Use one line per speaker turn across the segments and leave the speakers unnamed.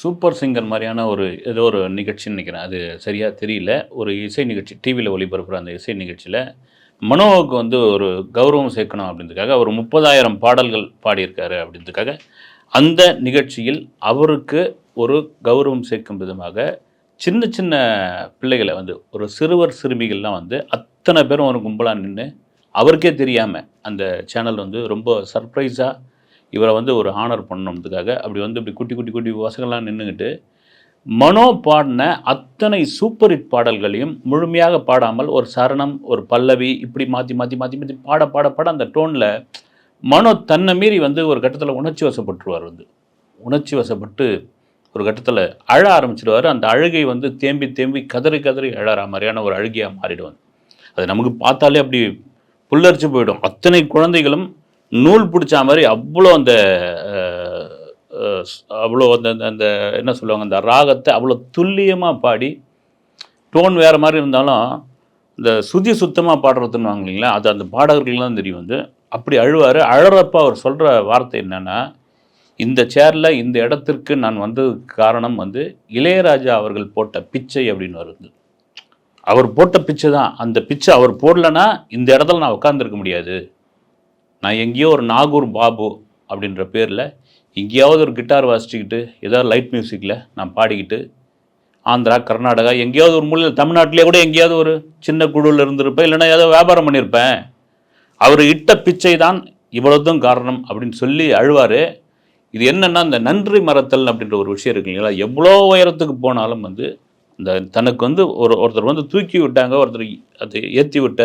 Super singer மாதிரியான ஒரு ஏதோ ஒரு நிகழ்ச்சின்னு நினைக்கிறேன். அது சரியாக தெரியல. ஒரு இசை நிகழ்ச்சி டிவியில் ஒளிபரப்புகிற அந்த இசை நிகழ்ச்சியில் மனோவுக்கு வந்து ஒரு கௌரவம் சேர்க்கணும் அப்படின்றதுக்காக அவர் முப்பதாயிரம் பாடல்கள் பாடியிருக்காரு அப்படின்றதுக்காக அந்த நிகழ்ச்சியில் அவருக்கு ஒரு கௌரவம் சேர்க்கும் விதமாக சின்ன சின்ன பிள்ளைகளை வந்து ஒரு சிறுவர் சிறுமிகள்லாம் வந்து அத்தனை பேரும் ஒரு கும்பலாக நின்று அவருக்கே தெரியாமல் அந்த சேனல் வந்து ரொம்ப சர்ப்ரைஸாக இவரை வந்து ஒரு ஹானர் பண்ணணுன்றதுக்காக அப்படி வந்து இப்படி குட்டி குட்டி குட்டி பசங்கள்லாம் நின்றுக்கிட்டு மனோ பாடின அத்தனை சூப்பர் ஹிட் பாடல்களையும் முழுமையாக பாடாமல் ஒரு சரணம் ஒரு பல்லவி இப்படி மாற்றி மாற்றி மாற்றி மாற்றி பாட பாட பாட அந்த டோனில் மனோ தன்னை மீறி வந்து ஒரு கட்டத்தில் உணர்ச்சி வசப்பட்டுருவார் வந்து. உணர்ச்சி வசப்பட்டு ஒரு கட்டத்தில் அழ ஆரம்பிச்சிடுவார் அந்த அழுகை வந்து தேம்பி தேம்பி கதறி கதறி அழற மாதிரியான ஒரு அழுகையாக மாறிடுவாங்க. அது நமக்கு பார்த்தாலே அப்படி புல்லரிச்சு போயிடும். அத்தனை குழந்தைகளும் நூல் பிடிச்ச மாதிரி அவ்வளோ அந்த அவ்வளோ அந்த அந்த- அந்த என்ன சொல்லுவாங்க அந்த ராகத்தை அவ்வளோ துல்லியமாக பாடி டோன் வேறு மாதிரி இருந்தாலும் இந்த சுதி சுத்தமாக பாடுறதுன்னு வாங்க இல்லைங்களா அது அந்த பாடகர்களுக்கு தான் தெரியும் வந்து. அப்படி அழுவார். அழறப்ப அவர் சொல்கிற வார்த்தை என்னென்னா இந்த சேரில் இந்த இடத்திற்கு நான் வந்ததுக்கு காரணம் வந்து இளையராஜா அவர்கள் போட்ட பிச்சை அப்படின்னு வருது. அவர் போட்ட பிச்சை தான். அந்த பிச்சை அவர் போடலன்னா இந்த இடத்துல நான் உட்காந்துருக்க முடியாது. நான் எங்கேயோ ஒரு நாகூர் பாபு அப்படின்ற பேரில் எங்கேயாவது ஒரு கிட்டார் வாசிச்சுக்கிட்டு ஏதாவது லைட் மியூசிக்கில் நான் பாடிக்கிட்டு ஆந்திரா கர்நாடகா எங்கேயாவது ஒரு மூலையில் தமிழ்நாட்டிலே கூட எங்கேயாவது ஒரு சின்ன குழுவில் இருந்திருப்பேன். இல்லைன்னா ஏதோ வியாபாரம் பண்ணியிருப்பேன். அவர் இட்ட பிச்சை தான் இவ்வளோதும் காரணம் அப்படின்னு சொல்லி அழுவார். இது என்னென்னா இந்த நன்றி மறத்தல் அப்படின்ற ஒரு விஷயம் இருக்கு இல்லைங்களா? எவ்வளோ உயரத்துக்கு போனாலும் வந்து இந்த தனக்கு வந்து ஒரு ஒருத்தர் வந்து தூக்கி விட்டாங்க ஒருத்தர் அதை ஏற்றி விட்ட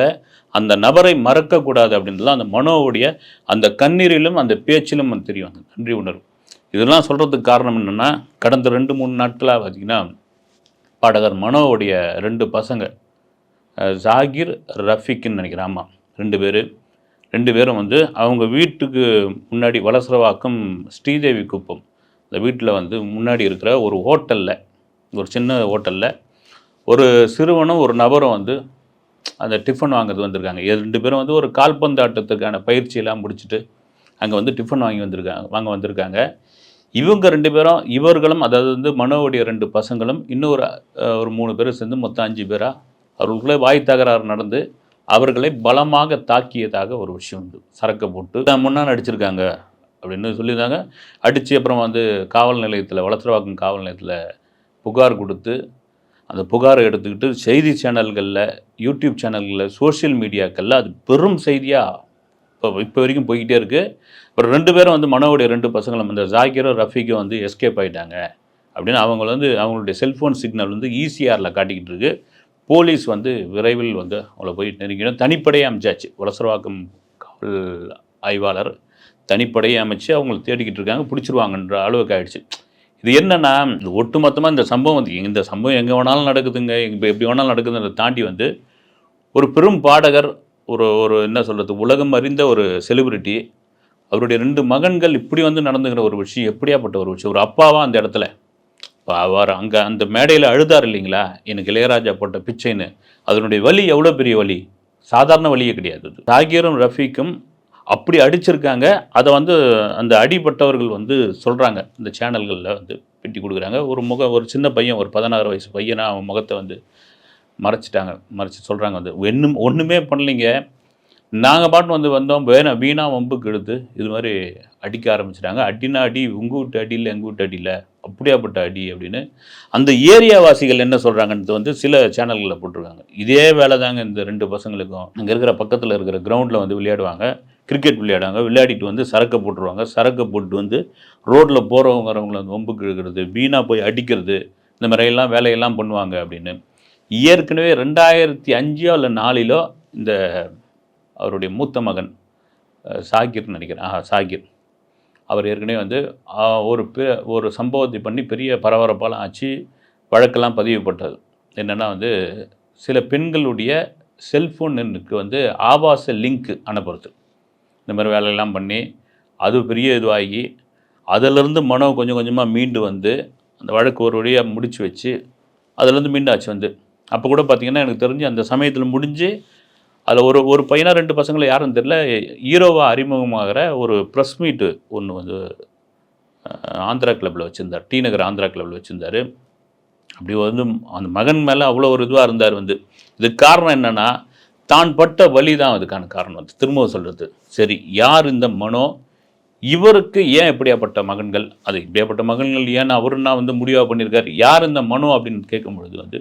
அந்த நபரை மறக்கக்கூடாது அப்படின்றதுலாம் அந்த மனோவுடைய அந்த கண்ணீரிலும் அந்த பேச்சிலும் தெரியும் அந்த நன்றி உணர்வு. இதெல்லாம் சொல்கிறதுக்கு காரணம் என்னென்னா கடந்த ரெண்டு மூணு நாட்களாக பார்த்தீங்கன்னா பாடகர் மனோவுடைய ரெண்டு பசங்க ஜாகிர் ரஃபிக்குன்னு நினைக்கிறேன். ஆமாம் ரெண்டு பேர். ரெண்டு பேரும் வந்து அவங்க வீட்டுக்கு முன்னாடி வலசரவாக்கம் ஸ்ரீதேவி குப்பம். இந்த வீட்டில் வந்து முன்னாடி இருக்கிற ஒரு ஹோட்டலில் ஒரு சின்ன ஹோட்டலில் ஒரு சிறுவனும் ஒரு நபரும் வந்து அந்த டிஃபன் வாங்குறது வந்திருக்காங்க. ரெண்டு பேரும் வந்து ஒரு கால்பந்து ஆட்டத்துக்கான பயிற்சியெல்லாம் முடிச்சுட்டு அங்கே வந்து டிஃபன் வாங்கி வந்திருக்காங்க வாங்க வந்திருக்காங்க. இவங்க ரெண்டு பேரும் இவர்களும் அதாவது வந்து மனோவுடைய ரெண்டு பசங்களும் இன்னொரு ஒரு ஒரு மூணு பேரும் சேர்ந்து மொத்தம் அஞ்சு பேராக அவர்களுக்குள்ளே வாய் தகராறு நடந்து அவர்களை பலமாக தாக்கியதாக ஒரு விஷயம் உண்டு. சரக்கை போட்டு தான் முன்னாடி அடிச்சிருக்காங்க அப்படின்னு சொல்லியிருந்தாங்க. அடித்து அப்புறம் வந்து காவல் நிலையத்தில் வளசரவாக்கம் காவல் நிலையத்தில் புகார் கொடுத்து அந்த புகாரை எடுத்துக்கிட்டு செய்தி சேனல்களில் யூடியூப் சேனல்களில் சோஷியல் மீடியாக்களில் அது பெரும் செய்தியாக இப்போ இப்போ வரைக்கும் போய்கிட்டே இருக்குது அப்புறம் ரெண்டு பேரும் வந்து மனோவுடைய ரெண்டு பசங்களும் இந்த ஜாகிரும் ரஃபிக்கும் வந்து எஸ்கேப் ஆகிட்டாங்க அப்படின்னு அவங்க வந்து அவங்களுடைய செல்ஃபோன் சிக்னல் வந்து ஈசிஆரில் காட்டிக்கிட்டு இருக்கு. போலீஸ் வந்து விரைவில் வந்து அவங்கள போய் நெருங்கிடும். தனிப்படையை அமைச்சாச்சு. உலசரவாக்கம் காவல் ஆய்வாளர் தனிப்படையை அமைச்சு அவங்கள தேடிக்கிட்டு இருக்காங்க. பிடிச்சிருவாங்கன்ற அளவுக்கு ஆயிடுச்சு. இது என்னன்னா இது ஒட்டுமொத்தமாக இந்த சம்பவம் வந்து இந்த சம்பவம் எங்கே வேணாலும் நடக்குதுங்க இப்போ எப்படி வேணாலும் நடக்குதுன்றதை தாண்டி வந்து ஒரு பெரும் பாடகர் ஒரு ஒரு என்ன சொல்கிறது உலகம் அறிந்த ஒரு செலிபிரிட்டி அவருடைய ரெண்டு மகன்கள் இப்படி வந்து நடந்துக்கிற ஒரு விஷயம் எப்படியாப்பட்ட ஒரு விஷயம்? ஒரு அப்பாவா அந்த இடத்துல? இப்போ அவர் அங்கே அந்த மேடையில் அழுதார் இல்லைங்களா? எனக்கு இளையராஜா போட்ட பிச்சைன்னு. அதனுடைய வலி எவ்வளோ பெரிய வலி? சாதாரண வலியே கிடையாது அது. தாகிரும் ரஃபீக்கும் அப்படி அடிச்சிருக்காங்க. அதை வந்து அந்த அடிபட்டவர்கள் வந்து சொல்கிறாங்க இந்த சேனல்களில் வந்து பெட்டி கொடுக்குறாங்க. ஒரு முக ஒரு சின்ன பையன் ஒரு பதினாறு வயசு பையனாக அவன் முகத்தை வந்து மறைச்சிட்டாங்க. மறைச்சி சொல்கிறாங்க வந்து. ஒன்றும் ஒன்றுமே பண்ணலைங்க. நாங்கள் பாட்டு வந்து வந்தோம். வேணா வீணாக வம்புக்கு எடுத்து இது மாதிரி அடிக்க ஆரம்பிச்சிட்டாங்க. அடினா அடி உங்கள் வீட்டு அடி இல்லை எங்கள் வீட்டு அடி இல்லை. அப்படியாப்பட்ட அடி அப்படின்னு அந்த ஏரியாவாசிகள் என்ன சொல்கிறாங்கன்றது வந்து சில சேனல்களில் போட்டிருக்காங்க. இதே வேலை தாங்க இந்த ரெண்டு பசங்களுக்கும். அங்கே இருக்கிற பக்கத்தில் இருக்கிற கிரவுண்டில் வந்து விளையாடுவாங்க. கிரிக்கெட் விளையாடுவாங்க விளையாடிட்டு வந்து சரக்கை போட்டுருவாங்க. சரக்கை போட்டு வந்து ரோட்டில் போகிறவங்க வரவங்களை வந்து வம்புக்கு இழுக்கிறது வீணாக போய் அடிக்கிறது இந்த மாதிரியெல்லாம் வேலையெல்லாம் பண்ணுவாங்க அப்படின்னு. ஏற்கனவே ரெண்டாயிரத்தி அஞ்சோ இல்லை நாலிலோ இந்த அவருடைய மூத்த மகன் சாகிர்னு நினைக்கிறேன். ஆஹா சாகிர். அவர் ஏற்கனவே வந்து ஒரு பெ ஒரு சம்பவத்தை பண்ணி பெரிய பரபரப்பாலாம் ஆச்சு வழக்கெல்லாம் பதிவுப்பட்டது என்னென்னா வந்து சில பெண்களுடைய செல்ஃபோனுக்கு வந்து ஆபாச லிங்க் அனுப்புறது. இந்த மாதிரி வேலையெல்லாம் பண்ணி அது பெரிய இதுவாகி அதிலிருந்து மனம் கொஞ்சம் கொஞ்சமாக மீண்டு வந்து அந்த வழக்கு ஒரு வழியாக முடிச்சு வச்சு அதுலேருந்து மீண்டாச்சு வந்து. அப்போ கூட பார்த்திங்கன்னா எனக்கு தெரிஞ்சு அந்த சமயத்தில் முடிஞ்சு அதில் ஒரு ஒரு பையனாக ரெண்டு பசங்களை யாருன்னு தெரியல ஹீரோவாக அறிமுகமாகிற ஒரு ப்ரெஸ் மீட்டு ஒன்று வந்து ஆந்திரா கிளப்பில் வச்சுருந்தார். டி நகர் ஆந்திரா கிளப்பில் வச்சுருந்தார். அப்படி வந்து அந்த மகன் மேலே அவ்வளோ ஒரு இதுவாக இருந்தார் வந்து. இதுக்கு காரணம் என்னென்னா தான் பட்ட வழி தான் அதுக்கான காரணம் வந்து. திரும்ப சொல்கிறது சரி யார் இந்த மனோ? இவருக்கு ஏன் இப்படியாப்பட்ட மகன்கள்? அது இப்படியாப்பட்ட மகன்கள் ஏன் அவருன்னா வந்து முடிவாக பண்ணியிருக்காரு? யார் இந்த மனோ அப்படின்னு கேட்கும் பொழுது வந்து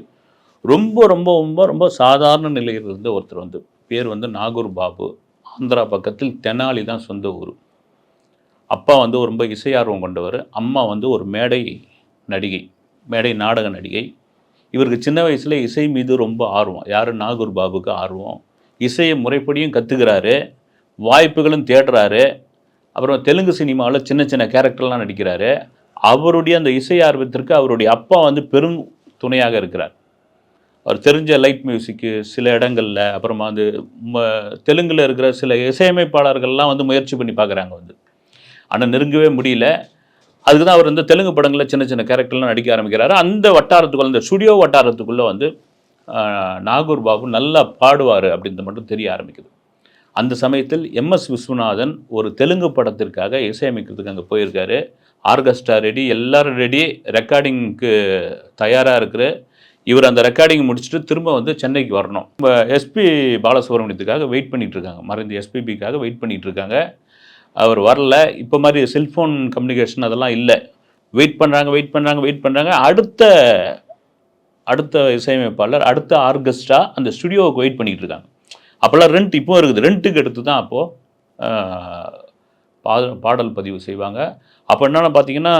ரொம்ப ரொம்ப ரொம்ப ரொம்ப சாதாரண நிலையில் இருந்த ஒருத்தர் வந்து பேர் வந்து நாகூர் பாபு. ஆந்திரா பக்கத்தில் தெனாலி தான் சொந்த ஊர். அப்பா வந்து ரொம்ப இசையார்வம் கொண்டவர். அம்மா வந்து ஒரு மேடை நடிகை மேடை நாடக நடிகை. இவருக்கு சின்ன வயசில் இசை மீது ரொம்ப ஆர்வம். யார்? நாகூர் பாபுக்கு ஆர்வம். இசையை முறைப்படியும் கற்றுக்கிறாரு வாய்ப்புகளும் தேடுறாரு. அப்புறம் தெலுங்கு சினிமாவில் சின்ன சின்ன கேரக்டர்லாம் நடிக்கிறாரு. அவருடைய அந்த இசை ஆர்வத்திற்கு அவருடைய அப்பா வந்து பெரும் துணையாக இருக்கிறார். அவர் தெரிஞ்ச லைட் மியூசிக்கு சில இடங்களில் அப்புறமா வந்து தெலுங்கில் இருக்கிற சில இசையமைப்பாளர்கள்லாம் வந்து முயற்சி பண்ணி பார்க்குறாங்க வந்து. ஆனால் நெருங்கவே முடியல. அதுக்கு தான் அவர் வந்து தெலுங்கு படங்களில் சின்ன சின்ன கேரக்டர்லாம் நடிக்க ஆரம்பிக்கிறாரு. அந்த வட்டாரத்துக்குள்ள இந்த ஸ்டுடியோ வட்டாரத்துக்குள்ளே வந்து நாகூர் பாபு நல்லா பாடுவார் அப்படின்றது மட்டும் தெரிய ஆரம்பிக்குது. அந்த சமயத்தில் எம்எஸ் விஸ்வநாதன் ஒரு தெலுங்கு படத்திற்காக இசையமைக்கிறதுக்கு அங்கே போயிருக்காரு. ஆர்கெஸ்ட்ரா ரெடி எல்லாரும் ரெடி ரெக்கார்டிங்க்கு தயாராக இருக்கிற இவர் அந்த ரெக்கார்டிங் முடிச்சுட்டு திரும்ப வந்து சென்னைக்கு வரணும். இப்போ எஸ்பி பாலசுப்ரமணியத்துக்காக வெயிட் பண்ணிகிட்டு இருக்காங்க. மறைந்த எஸ்பிபிக்காக வெயிட் பண்ணிகிட்டு இருக்காங்க. அவர் வரல. இப்போ மாதிரி செல்ஃபோன் கம்யூனிகேஷன் அதெல்லாம் இல்லை. வெயிட் பண்ணுறாங்க வெயிட் பண்ணுறாங்க வெயிட் பண்ணுறாங்க அடுத்த அடுத்த இசையமைப்பாளர் அடுத்த ஆர்கெஸ்ட்ரா அந்த ஸ்டுடியோவுக்கு வெயிட் பண்ணிகிட்டு இருக்காங்க. அப்போல்லாம் ரெண்ட் இப்போ இருக்குது. ரெண்ட்டுக்கு எடுத்து தான் அப்போது பாடல் பாடல் பதிவு செய்வாங்க. அப்போ என்னென்னு பார்த்தீங்கன்னா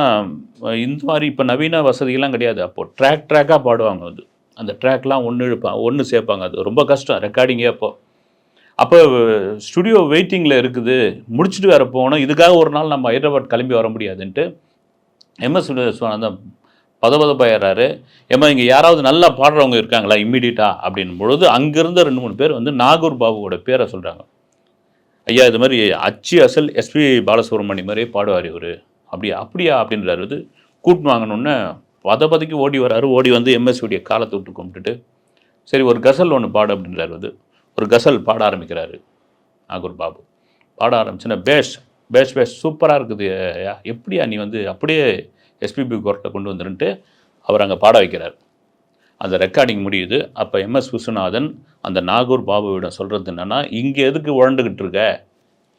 இந்த மாதிரி இப்போ நவீன வசதிகள்லாம் கிடையாது. அப்போது ட்ராக் ட்ராக்காக பாடுவாங்க வந்து அந்த ட்ராக்லாம் ஒன்று இழுப்பாங்க ஒன்று சேர்ப்பாங்க அது. ரொம்ப கஷ்டம். ரெக்கார்டிங்கே அப்போது அப்போ. ஸ்டுடியோ வெயிட்டிங்கில் இருக்குது. முடிச்சுட்டு வேறு போகணும். இதுக்காக ஒரு நாள் நம்ம ஹைதராபாத் கிளம்பி வர முடியாதுன்ட்டு எம்எஸ் விஸ்வநாதன் பதபதப்பாயிடுறாரு ஏமா இங்கே யாராவது நல்லா பாடுறவங்க இருக்காங்களா இம்மிடியட்டாக அப்படின் பொழுது அங்கேருந்த ரெண்டு மூணு பேர் வந்து நாகூர் பாபுவோட பேரை சொல்கிறாங்க ஐயா இது மாதிரி அச்சு அசல் எஸ்பி பாலசுப்ரமணியம் மாதிரியே பாடுவார் இவர். அப்படியா அப்படியா அப்படின்றாரு. இது கூட்டு வாங்கணுன்னு பதபதிக்கு ஓடி வராரு. ஓடி வந்து எம்எஸ்விடைய காலத்தை விட்டு கும்பிட்டுட்டு சரி ஒரு கசல் ஒன்று பாடு அப்படின்றாரு வந்து ஒரு கசல் பாட ஆரம்பிக்கிறாரு நாகூர் பாபு. பாட ஆரம்பிச்சுன்னா பேஷ் பேஷ் பேஷ் சூப்பராக இருக்குது ஐயா. எப்படியா நீ வந்து அப்படியே எஸ்பிபி கோர்ட்டை கொண்டு வந்துருன்ட்டு அவர் அங்கே பாட வைக்கிறார். அந்த ரெக்கார்டிங் முடியுது. அப்போ எம்எஸ் விஸ்வநாதன் அந்த நாகூர் பாபுவிடம் சொல்கிறது என்னென்னா இங்கே எதுக்கு உழண்டுக்கிட்டு இருக்க?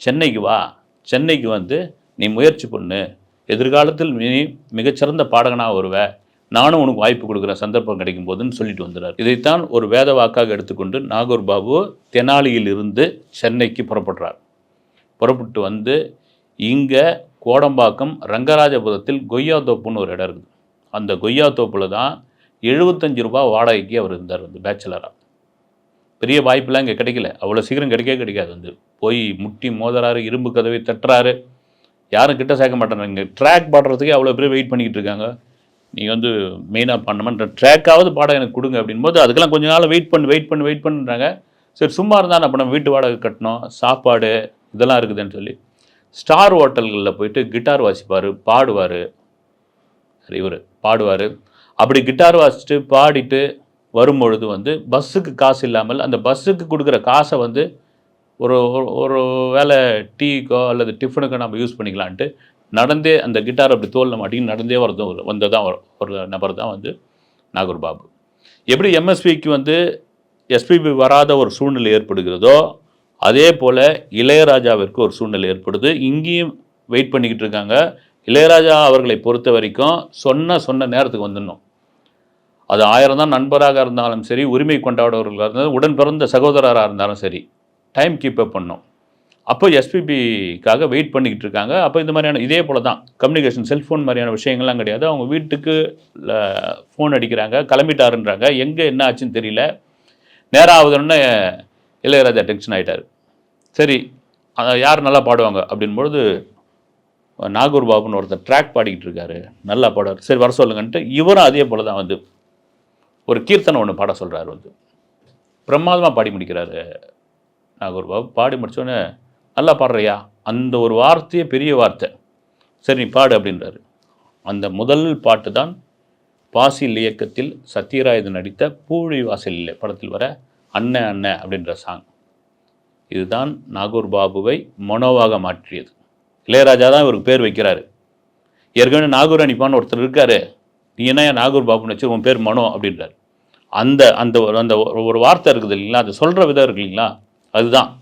சென்னைக்கு வா. சென்னைக்கு வந்து நீ முயற்சி பண்ணு. எதிர்காலத்தில் நீ மிகச்சிறந்த பாடகனாக வருவ. நானும் உனக்கு வாய்ப்பு கொடுக்குற சந்தர்ப்பம் கிடைக்கும் போதுன்னு சொல்லிட்டு வந்துடுறார் இதைத்தான் ஒரு வேத வாக்காக எடுத்துக்கொண்டு நாகூர் பாபு தெனாலியில் இருந்து சென்னைக்கு புறப்படுறார். புறப்பட்டு வந்து இங்கே கோடம்பாக்கம் ரங்கராஜபுரத்தில் கொய்யா தோப்புன்னு ஒரு இடம் இருக்குது. அந்த கொய்யா தோப்பில் தான் எழுபத்தஞ்சு ரூபா வாடகைக்கு அவர் இருந்தார் வந்து பேச்சுலராக பெரிய வாய்ப்பெல்லாம் இங்கே கிடைக்கல. அவ்வளோ சீக்கிரம் கிடைக்கவே கிடைக்காது வந்து. போய் முட்டி மோதுறாரு இரும்பு கதவை தட்டுறாரு. யாரும் கிட்ட சேர்க்க மாட்டேறாங்க இங்கே ட்ராக் பாடுறதுக்கே அவ்வளோ பேர் வெயிட் பண்ணிக்கிட்டு இருக்காங்க. நீங்கள் வந்து மெயினாக பண்ணணுமன்ற ட்ராக்காவது பாடம் எனக்கு கொடுங்க அப்படின்போது அதுக்கெல்லாம் கொஞ்ச நாள் வெயிட் பண்ணு வெயிட் பண்ணு வெயிட் பண்ணுறாங்க சரி சும்மா இருந்தால் அப்போ நம்ம வீட்டு வாடகை கட்டணும் சாப்பாடு இதெல்லாம் இருக்குதுன்னு சொல்லி ஸ்டார் ஹோட்டல்களில் போயிட்டு கிட்டார் வாசிப்பார் பாடுவார். இவர் பாடுவார். அப்படி கிட்டார் வாசிச்சுட்டு பாடிட்டு வரும்பொழுது வந்து பஸ்ஸுக்கு காசு இல்லாமல் அந்த பஸ்ஸுக்கு கொடுக்குற காசை வந்து ஒரு ஒரு- வேலை வேளை டீக்கோ அல்லது டிஃபனுக்கோ நம்ம யூஸ் பண்ணிக்கலான்ட்டு நடந்தே அந்த கிட்டார் அப்படி தோலில் மாட்டின்னு நடந்தே வரதும் வந்ததான் ஒரு நபர் தான் வந்து நாகூர் பாபு எப்படி எம்எஸ்பிக்கு வந்து எஸ்பிபி வராத ஒரு சூழ்நிலை ஏற்படுகிறதோ அதே போல் இளையராஜாவிற்கு ஒரு சூழ்நிலை ஏற்படுது. இங்கேயும் வெயிட் பண்ணிக்கிட்டு இருக்காங்க. இளையராஜா அவர்களை பொறுத்த வரைக்கும் சொன்ன சொன்ன நேரத்துக்கு வந்துடணும். அது ஆயிரம் தான் நண்பராக இருந்தாலும் சரி உரிமை கொண்டாடுறவர்களாக இருந்தாலும் உடன் பிறந்த சகோதரராக இருந்தாலும் சரி டைம் கீப் அப் பண்ணும். அப்போ எஸ்பிபிக்காக வெயிட் பண்ணிக்கிட்டு இருக்காங்க. அப்போ இந்த மாதிரியான இதே போல் தான் கம்யூனிகேஷன் செல்ஃபோன் மாதிரியான விஷயங்கள்லாம் கிடையாது. அவங்க வீட்டுக்கு ஃபோன் அடிக்கிறாங்க கிளம்பிட்டாருன்றாங்க. எங்கே என்ன ஆச்சுன்னு தெரியல. நேரம் ஆகுதுன்னு இளையராஜா டென்ஷன் ஆகிட்டார் சரி யார் நல்லா பாடுவாங்க? அப்படின்பொழுது நாகூர் பாபுன்னு ஒருத்தர் ட்ராக் பாடிக்கிட்டு இருக்காரு. நல்லா பாடுவார். சரி வர சொல்லுங்கன்ட்டு இவரும் அதே போல் தான் வந்து ஒரு கீர்த்தனை ஒன்று பாட சொல்கிறாரு வந்து. பிரமாதமாக பாடி முடிக்கிறாரு நாகூர் பாபு. பாடி முடித்தோடனே நல்லா பாடுறியா? அந்த ஒரு வார்த்தையே பெரிய வார்த்தை. சரி நீ பாடு அப்படின்றாரு. அந்த முதல் பாட்டு தான் பாசில் இயக்கத்தில் சத்யராஜன் நடித்த பூழி வாசலில் படத்தில் வர அண்ணன் அண்ணன் அப்படின்ற சாங் இதுதான் நாகூர் பாபுவை மனோவாக மாற்றியது. இளையராஜா தான் இவருக்கு பேர் வைக்கிறாரு. ஏற்கனவே நாகூர் அனிப்பான்னு ஒருத்தர் இருக்காரு. நீ என்ன நாகூர் பாபுன்னு வச்சு உன் பேர் மனோ அப்படின்றார். அந்த அந்த ஒரு- அந்த ஒரு- ஒரு வார்த்தை இருக்குது இல்லைங்களா? அது சொல்கிற விதம் இருக்கு இல்லைங்களா? அதுதான்.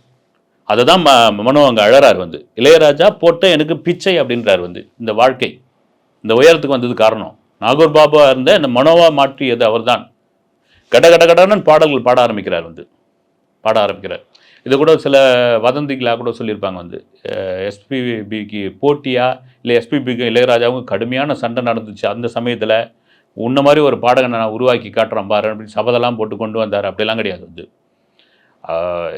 அதை தான் ம- மனோ அங்கே அழறார் வந்து. இளையராஜா போட்ட எனக்கு பிச்சை அப்படின்றார் வந்து இந்த வாழ்க்கை. இந்த உயரத்துக்கு வந்தது காரணம். நாகூர் பாபா இருந்த இந்த மனோவாக மாற்றியது அவர் தான் கட கட கடன்னு பாடல்கள் பாட ஆரம்பிக்கிறார் வந்து. பாட ஆரம்பிக்கிறார். இது கூட சில வதந்திகளாக கூட சொல்லியிருப்பாங்க வந்து. எஸ்பிபிக்கு போட்டியாக இல்லை எஸ்பிபிக்கு இளையராஜாவும் கடுமையான சண்டை நடந்துச்சு அந்த சமயத்தில். உன்ன மாதிரி ஒரு பாடகனை நான் உருவாக்கி காட்டுறேன் பாரு அப்படின்னு சபதெல்லாம் போட்டு கொண்டு வந்தார். அப்படிலாம் கிடையாது வந்து.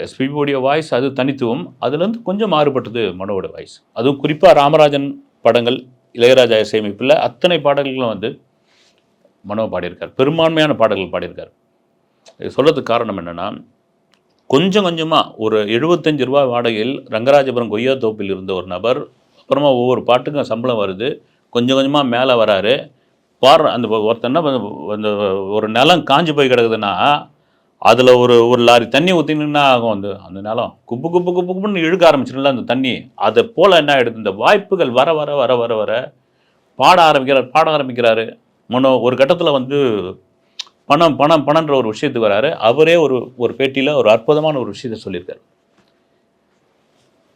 எஸ்பிபியோடைய வாய்ஸ் அது தனித்துவம். அதுலேருந்து கொஞ்சம் மாறுபட்டது மனோட வாய்ஸ் அதுவும் குறிப்பாக ராமராஜன் படங்கள் இளையராஜா இசையமைப்பில் அத்தனை பாடல்களும் வந்து மனோ பாடியிருக்கார். பெரும்பான்மையான பாடல்கள் பாடியிருக்கார். இது சொல்கிறதுக்கு காரணம் என்னென்னா கொஞ்சம் கொஞ்சமாக ஒரு எழுபத்தஞ்சு ரூபா வாடகையில் ரங்கராஜபுரம் கொய்யா தோப்பில் இருந்த ஒரு நபர் அப்புறமா ஒவ்வொரு பாட்டுக்கும் சம்பளம் வருது. கொஞ்சம் கொஞ்சமாக மேலே வராரு. பாடுற அந்த ஒருத்தன்னா அந்த ஒரு நிலம் காஞ்சு போய் கிடக்குதுன்னா அதில் ஒரு ஒரு லாரி தண்ணி ஊற்றினா ஆகும் அந்த அந்த நிலம். குப்பு குப்பு குப்பு குப்புன்னு இழுக்க ஆரம்பிச்சிடல அந்த தண்ணி. அதை போல் என்ன ஆகிடுது இந்த வாய்ப்புகள் வர வர வர வர வர பாட ஆரம்பிக்கிறார் பாட ஆரம்பிக்கிறாரு. மனோ ஒரு கட்டத்தில் வந்து பணம் பணம் பணன்ற ஒரு விஷயத்துக்கு வராரு. அவரே ஒரு ஒரு பேட்டியில் ஒரு அற்புதமான ஒரு விஷயத்தை சொல்லியிருக்காரு.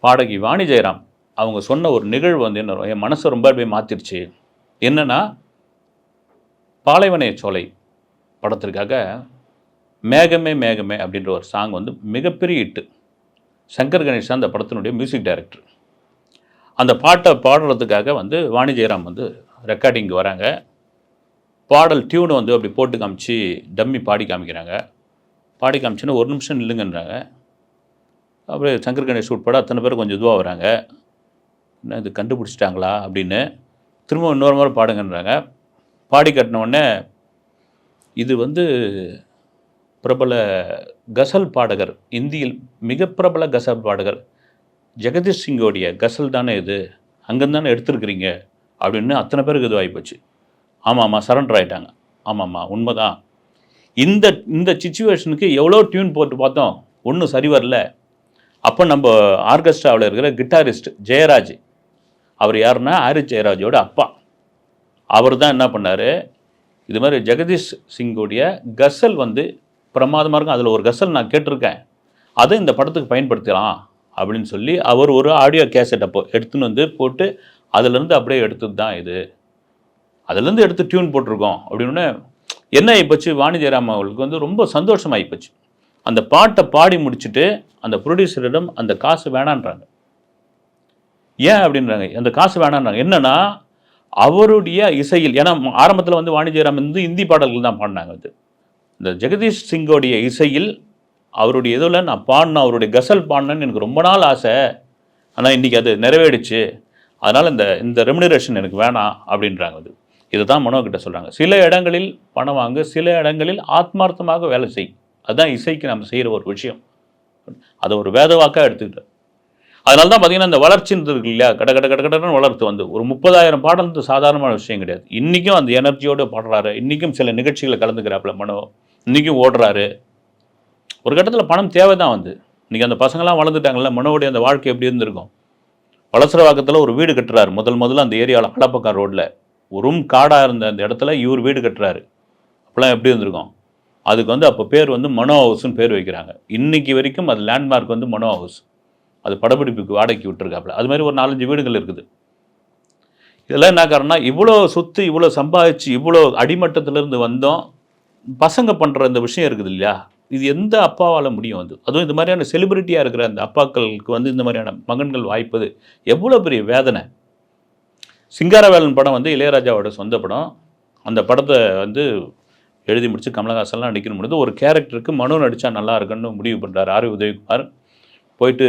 பாடகி வாணி ஜெயராம் அவங்க சொன்ன ஒரு நிகழ்வு வந்து என்ன என் மனசை ரொம்ப போய் மாற்றிருச்சு என்னென்னா பாலைவனைய சோலை படத்திற்காக மேகமே மேகமே அப்படின்ற ஒரு சாங் வந்து மிகப்பெரிய ஹிட்டு சங்கர் கணேஷ் தான் அந்த படத்தினுடைய மியூசிக் டைரக்டர் அந்த பாட்டை பாடுறதுக்காக வந்து வாணி ஜெயராம் வந்து ரெக்கார்டிங்க்கு வராங்க. பாடல் டியூனை வந்து அப்படி போட்டு காமிச்சு டம்மி பாடி காமிக்கிறாங்க. பாடி காமிச்சுன்னா ஒரு நிமிஷம் நில்லுங்கன்றாங்க. அப்புறம் சங்கர் கணேஷ் உட்பட அத்தனை பேர் கொஞ்சம் இதுவாக வராங்க. என்ன இது கண்டுபிடிச்சிட்டாங்களா அப்படின்னு திரும்ப இன்னொரு முறை பாடுங்கன்றாங்க. பாடி கட்டினவுடனே இது வந்து பிரபல கசல் பாடகர் இந்தியில் மிக பிரபல கசல் பாடகர் ஜெகதீஷ் சிங்கோடைய கசல் தானே இது? அங்கேருந்து தானே எடுத்திருக்கிறீங்க அப்படின்னு அத்தனை பேருக்கு இதுவாகி போச்சு. ஆமாம் ஆமாம் சரண்டர் ஆகிட்டாங்க ஆமாம்மா உண்மைதான். இந்த இந்த சுச்சுவேஷனுக்கு எவ்வளோ டியூன் போட்டு பார்த்தோம் ஒன்றும் சரி வரல. அப்போ நம்ம ஆர்கெஸ்ட்ராவில் இருக்கிற கிட்டாரிஸ்ட் ஜெயராஜ் அவர் யாருன்னா ஆரி ஜெயராஜோட அப்பா. அவர் தான் என்ன பண்ணார் இது மாதிரி ஜெகதீஷ் சிங்கோடைய கசல் வந்து பிரமாதமாக இருக்கும். அதில் ஒரு கசல் நான் கேட்டிருக்கேன். அதை இந்த படத்துக்கு பயன்படுத்தலாம் அப்படின்னு சொல்லி அவர் ஒரு ஆடியோ கேசட் அப்போ எடுத்துன்னு வந்து போட்டு அதுலேருந்து அப்படியே எடுத்தது தான் இது. அதுலேருந்து எடுத்து டியூன் போட்டிருக்கோம் அப்படின்னு என்ன ஆகிப்போச்சு வாணி ஜெயராம் அவர்களுக்கு வந்து ரொம்ப சந்தோஷமாகிப்போச்சு அந்த பாட்டை பாடி முடிச்சுட்டு அந்த ப்ரொடியூசரிடம் அந்த காசு வேணான்றாங்க. ஏன் அப்படின்றாங்க? அந்த காசு வேணான்றாங்க. என்னன்னா அவருடைய இசையில் ஏன்னா ஆரம்பத்தில் வந்து வாணி ஜெயராம் வந்து இந்தி பாடல்கள் தான் பாடினாங்க அது. இந்த ஜெகதீஷ் சிங்கோடைய இசையில் அவருடைய இதில் நான் பாடினேன் அவருடைய கசல் பாடினேன்னு எனக்கு ரொம்ப நாள் ஆசை. ஆனால் இன்றைக்கி அது நிறைவேறிச்சு. அதனால் இந்த இந்த ரெமினரேஷன் எனக்கு வேணாம் அப்படின்றாங்க அது. இதுதான் மனோ கிட்ட சொல்கிறாங்க சில இடங்களில் பணம் வாங்கு சில இடங்களில் ஆத்மார்த்தமாக வேலை செய். அதுதான் இசைக்கு நம்ம செய்கிற ஒரு விஷயம். அதை ஒரு வேதவாக்காக எடுத்துக்கிட்டேன் அதனால தான் பார்த்தீங்கன்னா இந்த வளர்ச்சின்றது இருக்கு இல்லையா? கட கட கட கடன்னு வளர்த்து வந்து. ஒரு முப்பதாயிரம் பாடல்ன்றது சாதாரணமான விஷயம் கிடையாது. இன்றைக்கும் அந்த எனர்ஜியோடு பாடுறாரு. இன்றைக்கும் சில நிகழ்ச்சிகளை கலந்துக்கிறாப்புல மனோ. இன்றைக்கும் ஓடுறாரு. ஒரு கட்டத்தில் பணம் தேவை தான் வந்து. இன்றைக்கி அந்த பசங்களாம் வளர்ந்துட்டாங்கல்ல மனோவுடைய அந்த வாழ்க்கை எப்படி இருந்திருக்கும்? வளசரவாக்கத்தில் ஒரு வீடு கட்டுறாரு. முதல் முதல்ல அந்த ஏரியாவில் அடப்பக்கம் ரோட்டில் ஒரு காடாக இருந்த அந்த இடத்துல இவர் வீடு கட்டுறாரு. அப்போலாம் எப்படி இருந்திருக்கும்? அதுக்கு வந்து அப்போ பேர் வந்து மனோ ஹவுஸ்னு பேர் வைக்கிறாங்க. இன்னைக்கு வரைக்கும் அது லேண்ட்மார்க் வந்து மனோ ஹவுஸ் அது படப்பிடிப்புக்கு வாடகைக்கு விட்டுருக்காப்புல. அது மாதிரி ஒரு நாலஞ்சு வீடுகள் இருக்குது. இதெல்லாம் என்ன காரணம்னா இவ்வளோ சொத்து இவ்வளோ சம்பாதிச்சு இவ்வளோ அடிமட்டத்திலேருந்து வந்தோம். பசங்க பண்ணுற இந்த விஷயம் இருக்குது இல்லையா? இது எந்த அப்பாவால் முடியும் வந்து அதுவும் இந்த மாதிரியான செலிபிரிட்டியாக இருக்கிற அந்த அப்பாக்களுக்கு வந்து இந்த மாதிரியான மகன்கள் வாய்ப்பது எவ்வளோ பெரிய வேதனை? சிங்காரவேலன் படம் வந்து இளையராஜாவோட சொந்த படம். அந்த படத்தை வந்து எழுதி முடிச்சு கமலஹாசன்லாம் நடிக்கணும் பொழுது ஒரு கேரக்டருக்கு மனோ நடித்தா நல்லா இருக்குன்னு முடிவு பண்ணுறாரு ஆர் உதயகுமார். போயிட்டு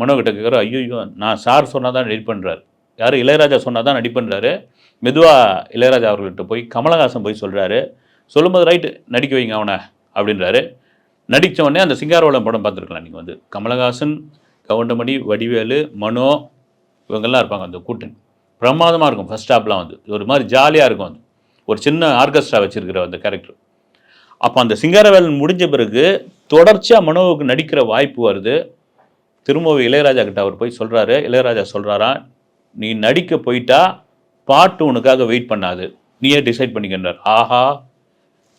மனோ கிட்ட கேட்குற ஐயோ நான் சார் சொன்னால் தான் நடி பண்ணுறாரு யார்? இளையராஜா சொன்னால் தான் நடிப்பண்றாரு மெதுவாக இளையராஜா அவர்கள்ட்ட போய் கமலஹாசன் போய் சொல்கிறாரு சொல்லும்போது ரைட்டு நடிக்க வைங்க அவனை அப்படின்றாரு. நடித்த உடனே அந்த சிங்காரவளம் படம் பார்த்துருக்கலாம் நீங்கள் வந்து. கமலஹாசன் கவுண்டமணி வடிவேலு மனோ இவங்கெல்லாம் இருப்பாங்க அந்த கூட்டணி. பிரமாதமாக இருக்கும். ஃபர்ஸ்ட் ஸ்டாப்லாம் வந்து. ஒரு மாதிரி ஜாலியாக இருக்கும் அது. ஒரு சின்ன ஆர்கெஸ்ட்ரா வச்சுருக்கிற அந்த கேரக்டர் அப்போ அந்த சிங்காரவேலன் முடிஞ்ச பிறகு தொடர்ச்சியாக மனோவுக்கு நடிக்கிற வாய்ப்பு வருது. திரும்பவும் இளையராஜா கிட்ட அவர் போய் சொல்கிறாரு இளையராஜா சொல்கிறாரா நீ நடிக்க போயிட்டா பாட்டு உனக்காக வெயிட் பண்ணாது. நீயே டிசைட் பண்ணிக்கின்றார். ஆஹா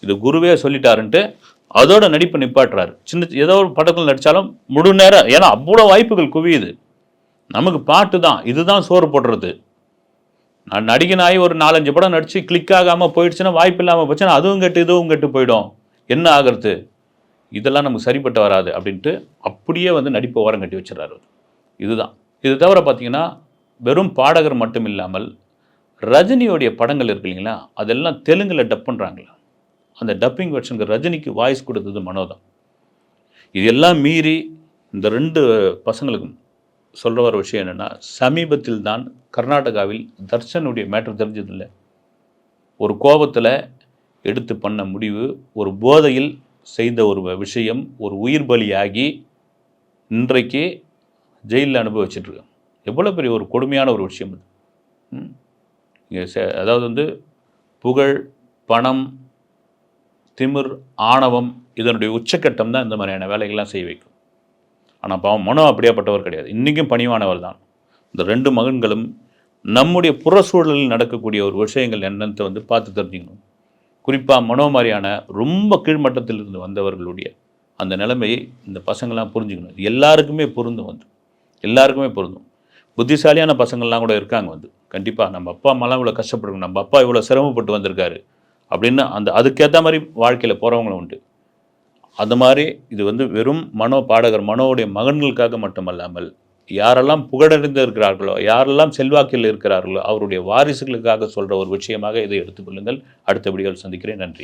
இது குருவே சொல்லிட்டாருன்ட்டு அதோட நடிப்பு நிப்பாட்டுறாரு. சின்ன ஏதோ ஒரு படத்தில் நடித்தாலும் முழு நேரம் ஏன்னா அவ்வளோ வாய்ப்புகள் குவியுது. நமக்கு பாட்டு தான். இதுதான் சோறு போடுறது. நடிகனாகி ஒரு நாலஞ்சு படம் நடித்து கிளிக் ஆகாமல் போயிடுச்சுன்னா வாய்ப்பு இல்லாமல் போச்சுன்னா அதுவும் கெட்டு இதுவும் கெட்டு போயிடும். என்ன ஆகிறது? இதெல்லாம் நமக்கு சரிப்பட்டு வராது அப்படின்ட்டு அப்படியே வந்து நடிப்பை ஓரம் கட்டி வச்சிடறாரு இதுதான். இது தவிர பார்த்தீங்கன்னா வெறும் பாடகர் மட்டும் இல்லாமல் ரஜினியோடைய படங்கள் இருக்கு இல்லைங்களா? அதெல்லாம் தெலுங்கில் டப் பண்ணுறாங்களா அந்த டப்பிங் வெர்ஷனுக்கு ரஜினிக்கு வாய்ஸ் கொடுத்தது மனோதான் இதெல்லாம் மீறி இந்த ரெண்டு பசங்களுக்கும் சொல்கிற வர விஷயம் என்னென்னா சமீபத்தில் தான் கர்நாடகாவில் தர்ஷனுடைய மேட்டர் தெரிஞ்சதில்லை. ஒரு கோபத்தில் எடுத்து பண்ண முடிவு ஒரு போதையில் செய்த ஒரு விஷயம் ஒரு உயிர் பலியாகி இன்றைக்கு ஜெயிலில் அனுபவிச்சிட்ருக்காங்க. எவ்வளோ பெரிய ஒரு கொடுமையான ஒரு விஷயம் அது. ம்? சே- அதாவது வந்து புகழ் பணம் திமிர் ஆணவம் இதனுடைய உச்சக்கட்டம் தான் இந்த மாதிரியான வேலைகள்லாம் செய்ய வைக்கும். ஆனால் பாவம் மனோ அப்படியாப்பட்டவர் கிடையாது. இன்றைக்கும் பணிவானவர் தான். இந்த ரெண்டு மகன்களும் நம்முடைய புற சூழலில் நடக்கக்கூடிய ஒரு விஷயங்கள் என்னன்னு வந்து பார்த்து தெரிஞ்சுக்கணும். குறிப்பாக மனோ மாதிரியான ரொம்ப கீழ்மட்டத்தில் இருந்து வந்தவர்களுடைய அந்த நிலைமையை இந்த பசங்கள்லாம் புரிஞ்சுக்கணும். எல்லாருக்குமே பொருந்தும் வந்து. எல்லாருக்குமே பொருந்தும். புத்திசாலியான பசங்கள்லாம் கூட இருக்காங்க வந்து. கண்டிப்பாக நம்ம அப்பா அம்மாலாம் இவ்வளோ கஷ்டப்பட்டுருக்கோம் நம்ம அப்பா இவ்வளோ சிரமப்பட்டு வந்திருக்காரு அப்படின்னு அந்த அதுக்கேற்ற மாதிரி வாழ்க்கையில் போகிறவங்களும் உண்டு. அந்த மாதிரி இது வந்து வெறும் மனோ பாடகர் மனோவுடைய மகன்களுக்காக மட்டுமல்லாமல் யாரெல்லாம் புகழறிந்து இருக்கிறார்களோ யாரெல்லாம் செல்வாக்கில் இருக்கிறார்களோ அவருடைய வாரிசுகளுக்காக சொல்கிற ஒரு விஷயமாக இதை எடுத்துக்கொள்ளுங்கள் அடுத்த வீடியோவில் சந்திக்கிறேன். நன்றி.